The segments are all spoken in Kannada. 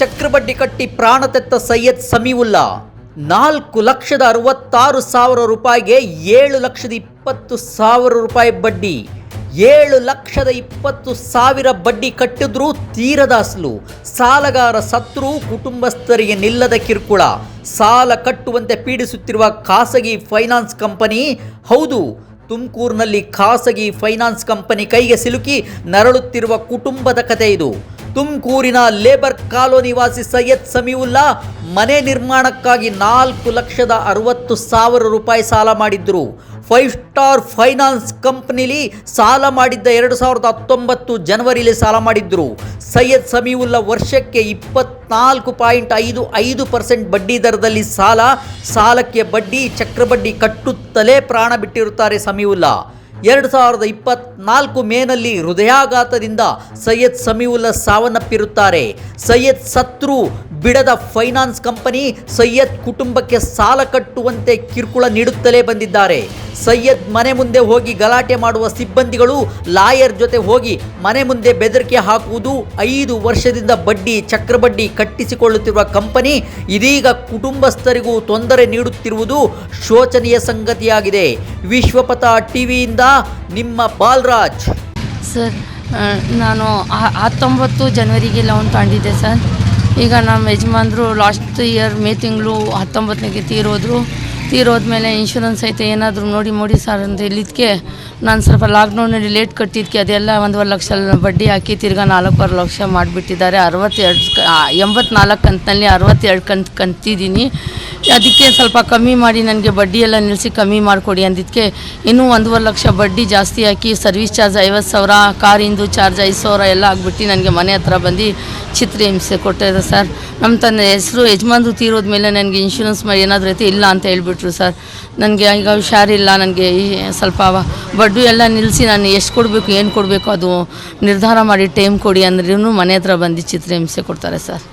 ಚಕ್ರಬಡ್ಡಿ ಕಟ್ಟಿ ಪ್ರಾಣ ತೆತ್ತ ಸೈಯದ್ ಸಮೀವುಲ್ಲಾ. ನಾಲ್ಕು ಲಕ್ಷದ ಅರವತ್ತಾರು ಸಾವಿರ ರೂಪಾಯಿಗೆ ಏಳು ಲಕ್ಷದ ಇಪ್ಪತ್ತು ಸಾವಿರ ರೂಪಾಯಿ ಬಡ್ಡಿ. ಏಳು ಲಕ್ಷದ ಇಪ್ಪತ್ತು ಸಾವಿರ ಬಡ್ಡಿ ಕಟ್ಟಿದ್ರೂ ತೀರದ ಅಸಲು ಸಾಲಗಾರ ಸತ್ರು ಕುಟುಂಬಸ್ಥರಿಗೆ ನಿಲ್ಲದ ಕಿರುಕುಳ. ಸಾಲ ಕಟ್ಟುವಂತೆ ಪೀಡಿಸುತ್ತಿರುವ ಖಾಸಗಿ ಫೈನಾನ್ಸ್ ಕಂಪನಿ, ಹೌದು, ತುಮಕೂರಿನಲ್ಲಿ ಖಾಸಗಿ ಫೈನಾನ್ಸ್ ಕಂಪನಿ ಕೈಗೆ ಸಿಲುಕಿ ನರಳುತ್ತಿರುವ ಕುಟುಂಬದ ಕಥೆ ಇದು. ತುಮಕೂರಿನ ಲೇಬರ್ ಕಾಲೋನಿ ವಾಸಿ ಸೈಯದ್ ಸಮೀವುಲ್ಲಾ ಮನೆ ನಿರ್ಮಾಣಕ್ಕಾಗಿ ನಾಲ್ಕು ಲಕ್ಷದ ಅರವತ್ತು ಸಾವಿರ ರೂಪಾಯಿ ಸಾಲ ಮಾಡಿದ್ರು. ಫೈವ್ ಸ್ಟಾರ್ ಫೈನಾನ್ಸ್ ಕಂಪ್ನಿಲಿ ಸಾಲ ಮಾಡಿದ್ದ ಎರಡು ಸಾವಿರದ ಹತ್ತೊಂಬತ್ತು ಜನವರಿಲಿ ಸಾಲ ಮಾಡಿದ್ರು. ಸೈಯದ್ ಸಮೀವುಲ್ಲಾ ವರ್ಷಕ್ಕೆ ಇಪ್ಪತ್ನಾಲ್ಕು ಪಾಯಿಂಟ್ ಐದು ಐದು ಪರ್ಸೆಂಟ್ ಬಡ್ಡಿ ದರದಲ್ಲಿ ಸಾಲ, ಸಾಲಕ್ಕೆ ಬಡ್ಡಿ, ಚಕ್ರಬಡ್ಡಿ ಕಟ್ಟುತ್ತಲೇ ಪ್ರಾಣ ಬಿಟ್ಟಿರುತ್ತಾರೆ ಸಮೀವುಲ್ಲಾ. ಎರಡು ಸಾವಿರದ ಇಪ್ಪತ್ನಾಲ್ಕು ಮೇನಲ್ಲಿ ಹೃದಯಾಘಾತದಿಂದ ಸೈಯದ್ ಸಮೀವುಲ್ಲಾ ಸಾವನ್ನಪ್ಪಿರುತ್ತಾರೆ. ಸೈಯದ್ ಸತ್ರು ಬಿಡದ ಫೈನಾನ್ಸ್ ಕಂಪನಿ ಸೈಯದ್ ಕುಟುಂಬಕ್ಕೆ ಸಾಲ ಕಟ್ಟುವಂತೆ ಕಿರುಕುಳ ನೀಡುತ್ತಲೇ ಬಂದಿದ್ದಾರೆ. ಸೈಯದ್ ಮನೆ ಮುಂದೆ ಹೋಗಿ ಗಲಾಟೆ ಮಾಡುವ ಸಿಬ್ಬಂದಿಗಳು ಲಾಯರ್ ಜೊತೆ ಹೋಗಿ ಮನೆ ಮುಂದೆ ಬೆದರಿಕೆ ಹಾಕುವುದು ಐದು ವರ್ಷದಿಂದ ಬಡ್ಡಿ, ಚಕ್ರಬಡ್ಡಿ ಕಟ್ಟಿಸಿಕೊಳ್ಳುತ್ತಿರುವ ಕಂಪನಿ ಇದೀಗ ಕುಟುಂಬಸ್ಥರಿಗೂ ತೊಂದರೆ ನೀಡುತ್ತಿರುವುದು ಶೋಚನೀಯ ಸಂಗತಿಯಾಗಿದೆ. ವಿಶ್ವಪಥ ಟಿವಿಯಿಂದ ನಿಮ್ಮ ಬಾಲ್ರಾಜ್. ಸರ್ ನಾನು ಹತ್ತೊಂಬತ್ತು ಜನವರಿಗೆ ಲೋನ್ ತಗೊಂಡಿದ್ದೆ ಸರ್. ಈಗ ನಮ್ಮ ಯಜಮಾನ್ರು ಲಾಸ್ಟ್ ಇಯರ್ ಮೇ ತಿಂಗಳು ಹತ್ತೊಂಬತ್ತನಿಗೆ ತೀರೋದ್ರು. ತೀರೋದ್ಮೇಲೆ ಇನ್ಶೂರೆನ್ಸ್ ಐತೆ ಏನಾದರೂ ನೋಡಿ ನೋಡಿ ಸರ್ ಅಂತ ಹೇಳಿದ್ಕೆ, ನಾನು ಸ್ವಲ್ಪ ಲಾಕ್ಡೌನಲ್ಲಿ ಲೇಟ್ ಕಟ್ಟಿದ್ದಕ್ಕೆ ಅದೆಲ್ಲ ಒಂದೂವರೆ ಲಕ್ಷ ಬಡ್ಡಿ ಹಾಕಿ ತಿರ್ಗಾ ನಾಲ್ಕೂವರೆ ಲಕ್ಷ ಮಾಡಿಬಿಟ್ಟಿದ್ದಾರೆ. ಅರವತ್ತೆರಡು ಎಂಬತ್ನಾಲ್ಕು ಕಂತಿನಲ್ಲಿ ಅರವತ್ತೆರಡು ಕಂತು, ಕಂತಿದ್ದೀನಿ. ಅದಕ್ಕೆ ಸ್ವಲ್ಪ ಕಮ್ಮಿ ಮಾಡಿ ನನಗೆ ಬಡ್ಡಿ ಎಲ್ಲ ನಿಲ್ಲಿಸಿ ಕಮ್ಮಿ ಮಾಡಿಕೊಡಿ ಅಂದಿದ್ದಕ್ಕೆ ಇನ್ನೂ ಒಂದೂವರೆ ಲಕ್ಷ ಬಡ್ಡಿ ಜಾಸ್ತಿ ಹಾಕಿ ಸರ್ವಿಸ್ ಚಾರ್ಜ್ ಐವತ್ತು ಸಾವಿರ ಕಾರಿಂದು ಚಾರ್ಜ್ ಐದು ಸಾವಿರ ಎಲ್ಲ ಆಗಿಬಿಟ್ಟು ನನಗೆ ಮನೆ ಹತ್ರ ಬಂದು ಚಿತ್ರ ಹಿಂಸೆ ಕೊಟ್ಟಿದೆ ಸರ್ ನಮ್ಮ ತನ್ನ ಹೆಸರು ಯಜಮಾನ್ರು ತೀರೋದ ಮೇಲೆ ನನಗೆ ಇನ್ಶೂರೆನ್ಸ್ ಮಾಡಿ ಏನಾದರೂ ಐತೆ ಇಲ್ಲ ಅಂತ ಹೇಳ್ಬಿಟ್ರು ಸರ್ ನನಗೆ ಈಗ ಹುಷಾರಿಲ್ಲ ನನಗೆ ಸ್ವಲ್ಪ ಬಡ್ಡು ಎಲ್ಲ ನಿಲ್ಲಿಸಿ ನಾನು ಎಷ್ಟು ಕೊಡಬೇಕು ಏನು ಕೊಡಬೇಕು ಅದು ನಿರ್ಧಾರ ಮಾಡಿ ಟೈಮ್ ಕೊಡಿ ಅಂದ್ರೂ ಮನೆ ಹತ್ರ ಬಂದು ಚಿತ್ರಹಿಂಸೆ ಕೊಡ್ತಾರೆ ಸರ್.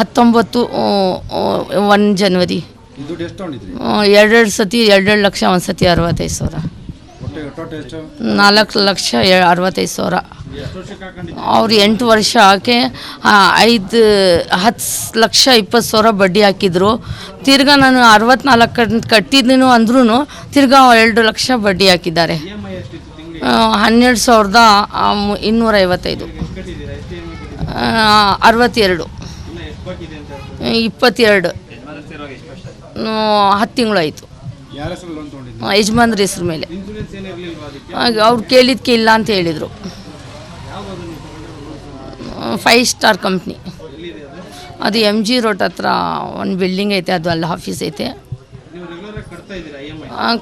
ಹತ್ತೊಂಬತ್ತು ಒನ್ ಜನವರಿ ಎರಡೆರಡು ಸತಿ ಎರಡೆರಡು ಲಕ್ಷ ಒಂದು ಸತಿ ಅರವತ್ತೈದು ಸಾವಿರ. ನಾಲ್ಕು ಲಕ್ಷ ಅರವತ್ತೈದು ಸಾವಿರ. ಅವ್ರು ಎಂಟು ವರ್ಷ ಹಾಕಿ ಆ, ಐದು ಹತ್ತು ಲಕ್ಷ ಇಪ್ಪತ್ತು ಸಾವಿರ ಬಡ್ಡಿ ಹಾಕಿದ್ರು. ತಿರ್ಗಾ ನಾನು ಅರವತ್ನಾಲ್ಕು ಕಟ್ ಕಟ್ಟಿದ್ದೀನು ಅಂದ್ರೂ ತಿರ್ಗಾ ಎರಡು ಲಕ್ಷ ಬಡ್ಡಿ ಹಾಕಿದ್ದಾರೆ. ಹನ್ನೆರಡು ಸಾವಿರದ ಆ, ಇನ್ನೂರ ಐವತ್ತೈದು ಎಷ್ಟು ಕಟ್ಟಿದ್ದೀರಾ ಎಷ್ಟು ಇ ಎಂ ಐ ಕಟ್ಟಿದ್ದೀರಾ ಆ, ಅರವತ್ತೆರಡು ಇಪ್ಪತ್ತೆರಡು ಹತ್ತು ತಿಂಗಳು ಆಯಿತು ಯಜಮಾನ್ರ ಹೆಸ್ರ ಮೇಲೆ. ಅವ್ರು ಕೇಳಿದ್ಕೆ ಇಲ್ಲ ಅಂತ ಹೇಳಿದರು. Five star company. ಅದು ಎಂ ಜಿ ರೋಡ್ ಹತ್ರ ಒಂದು ಬಿಲ್ಡಿಂಗ್ ಐತೆ, ಅದು ಅಲ್ಲಿ ಆಫೀಸ್ ಐತೆ.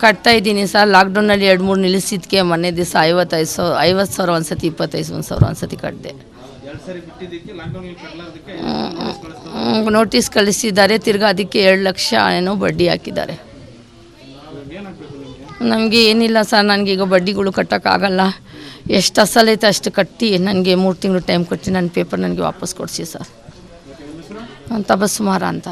ಕಟ್ತಾ ಇದ್ದೀನಿ ಸರ್. ಲಾಕ್ಡೌನಲ್ಲಿ ಎರಡು ಮೂರು ನಿಲ್ಲಿಸಿದ್ಕೆ ಮೊನ್ನೆ ದಿವಸ ಐವತ್ತೈದು ಸಾವಿರ ಐವತ್ತು ಸಾವಿರ ಒಂದು ಸತಿ ಇಪ್ಪತ್ತೈದು ಒಂದು ಸಾವಿರ ಒಂದು ಸತಿ ಕಟ್ಟಿದೆ ನೋಟಿಸ್ ಕಳಿಸಿದ್ದಾರೆ. ತಿರ್ಗಾ ಅದಕ್ಕೆ ಎರಡು ಲಕ್ಷ ಏನೋ ಬಡ್ಡಿ ಹಾಕಿದ್ದಾರೆ. ನಮಗೆ ಏನಿಲ್ಲ ಸರ್. ನನಗೀಗ ಬಡ್ಡಿಗಳು ಕಟ್ಟೋಕ್ಕಾಗಲ್ಲ. ಎಷ್ಟು ಅಸಲೈತೆ ಅಷ್ಟು ಕಟ್ಟಿ ನನಗೆ ಮೂರು ತಿಂಗಳು ಟೈಮ್ ಕೊಟ್ಟು ನನ್ನ ಪೇಪರ್ ನನಗೆ ವಾಪಸ್ ಕೊಡಿಸಿ ಸರ್. ತಬಸ್ಸುಮಾರ ಅಂತ.